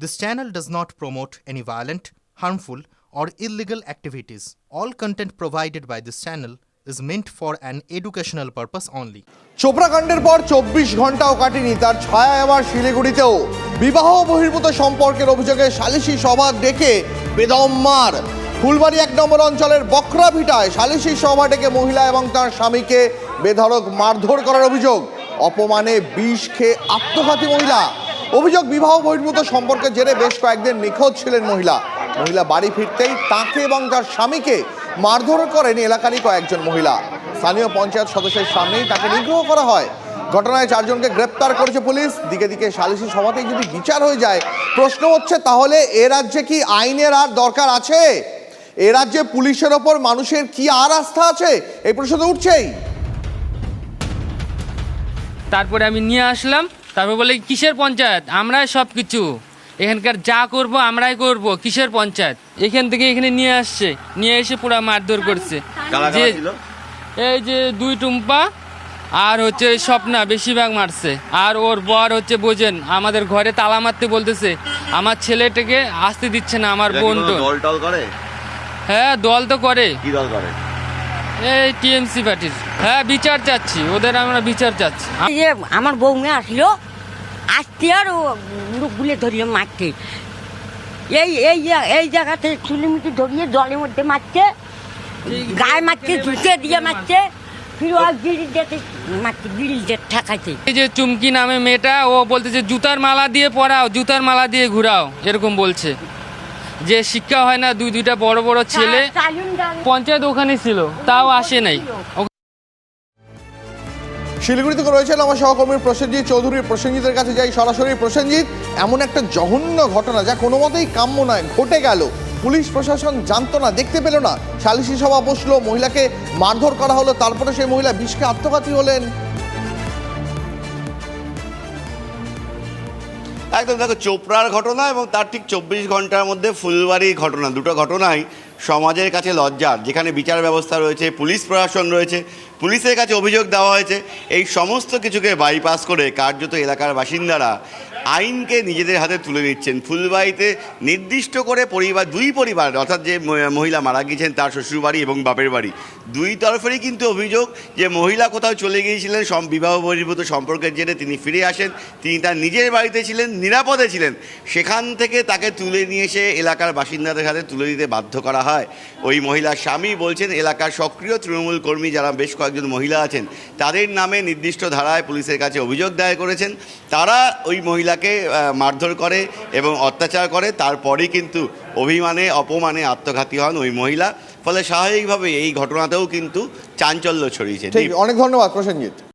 This channel does not promote any violent, harmful, or illegal activities. All content provided by this channel is meant for an educational purpose only. চোপড়াকাণ্ডের পর চব্বিশ ঘন্টাও কাটেনি তার ছায়া এবার শিলিগুড়িতেও বিবাহ বহির্ভূত সম্পর্কের অভিযোগে সালিশি সভা ডেকে বেদম মার ফুলবাড়ি এক নম্বর অঞ্চলের বকরা ভিটায় সালিশি সভা ডেকে মহিলা এবং তার স্বামীকে বেধড়ক মারধর করার অভিযোগ অপমানে বিষ খেয়ে আত্মঘাতী মহিলা অভিযোগ, বিবাহ বহির্ভূত সম্পর্কের জেরে বেশ কয়েকদিন নিখোঁজ ছিলেন মহিলা। মহিলা বাড়ি ফিরতেই তাকে এবং তার স্বামীকে মারধর করেন এলাকারই কয়েকজন মহিলা। স্থানীয় পঞ্চায়েত সদস্যের সামনেই তাকে নিগ্রহ করা হয়। ঘটনায় চারজনকে গ্রেপ্তার করেছে পুলিশ। দিকে দিকে সালিশি সভাতেই যদি বিচার হয়ে যায়, প্রশ্ন হচ্ছে, তাহলে এ রাজ্যে কি আইনের আর দরকার আছে? এ রাজ্যে পুলিশের ওপর মানুষের কি আর আস্থা আছে? এই প্রশ্ন তো উঠছেই। তারপরে আমি নিয়ে আসলাম। তারপর বলে কিসের পঞ্চায়েত? আমরাই সব কিছু এখানকার যা করব আমরাই করব। কিসের পঞ্চায়েত? এখান থেকে এখানে নিয়ে আসছে। নিয়ে এসে পুরো মারধর করছে। যে এই যে দুই টুম্পা আর হচ্ছে স্বপ্না বেশিরভাগ মারছে। আর ওর বর হচ্ছে বোঝেন আমাদের ঘরে তালা মারতে বলতেছে আমার ছেলেটাকে আসতে দিচ্ছে না আমার বোন তো। হ্যাঁ দল তো করে। কি দল করে? এই টিএমসি পার্টির হ্যাঁ বিচার চাচ্ছি। ওদের আমরা বিচার চাচ্ছি। যে আমার বৌমা আসলো আসতে আর ও লোকগুলো ধরিয়ে মারছে। এই এই এই জায়গাতে চুলিমিটি ধরিয়ে জলের মধ্যে মারছে গায়ে মারছে জুতে দিয়ে মারছে এই যে চুমকি নামে মেয়েটা ও বলতেছে জুতার মালা দিয়ে পরাও জুতার মালা দিয়ে ঘুরাও এরকম বলছে। যে শিক্ষা হয় না দুই দুইটা বড় বড় ছেলে পঞ্চায়েত ওখানে ছিল তাও আসে নাই। শিলিগুড়ি থেকে রয়েছেন আমার সহকর্মী প্রসেনজিৎ চৌধুরী প্রসেনজিতের কাছে যাই সরাসরি। প্রসেনজিৎ এমন একটা জঘন্য ঘটনা যা কোনো মতেই কাম্য নয় ঘটে গেল। পুলিশ প্রশাসন জানতো না দেখতে পেল না। সালিশি সভা বসল মহিলাকে মারধর করা হলো তারপরে সেই মহিলা বিষকে আত্মঘাতী হলেন। একদম দেখো চোপড়ার ঘটনা এবং তার ঠিক চব্বিশ ঘণ্টার মধ্যে ফুলবাড়ির ঘটনা, দুটো ঘটনাই সমাজের কাছে লজ্জার, যেখানে বিচার ব্যবস্থা রয়েছে, পুলিশ প্রশাসন রয়েছে, পুলিশের কাছে অভিযোগ দেওয়া হয়েছে। এই সমস্ত কিছুকে বাইপাস করে কার্যত এলাকার বাসিন্দারা আইনকে নিজেদের হাতে তুলে নিচ্ছেন। ফুলবাড়িতে নির্দিষ্ট করে পরিবার, দুই পরিবার, অর্থাৎ যে মহিলা মারা গিয়েছেন তার শ্বশুরবাড়ি এবং বাপের বাড়ি, দুই তরফেরই কিন্তু অভিযোগ যে মহিলা কোথাও চলে গিয়েছিলেন বিবাহ বহির্ভূত সম্পর্কের জেরে তিনি ফিরে আসেন, তিনি তার নিজের বাড়িতে ছিলেন, নিরাপদে ছিলেন। সেখান থেকে তাকে তুলে নিয়ে এসে এলাকার বাসিন্দাদের হাতে তুলে দিতে বাধ্য করা হয়। ওই মহিলার স্বামী বলছেন, এলাকার সক্রিয় তৃণমূল কর্মী যারা বেশ কয়েকজন মহিলা আছেন, তাদের নামে নির্দিষ্ট ধারায় পুলিশের কাছে অভিযোগ দায়ের করেছেন। তারা ওই মহিলাকে আহ, মারধর করে এবং অত্যাচার করে তারপরেই কিন্তু অভিমানে অপমানে আত্মঘাতী হন ওই মহিলা। ফলে স্বাভাবিকভাবে এই ঘটনাতেও কিন্তু চাঞ্চল্য ছড়িয়েছে। অনেক ধন্যবাদ প্রসেনজিৎ।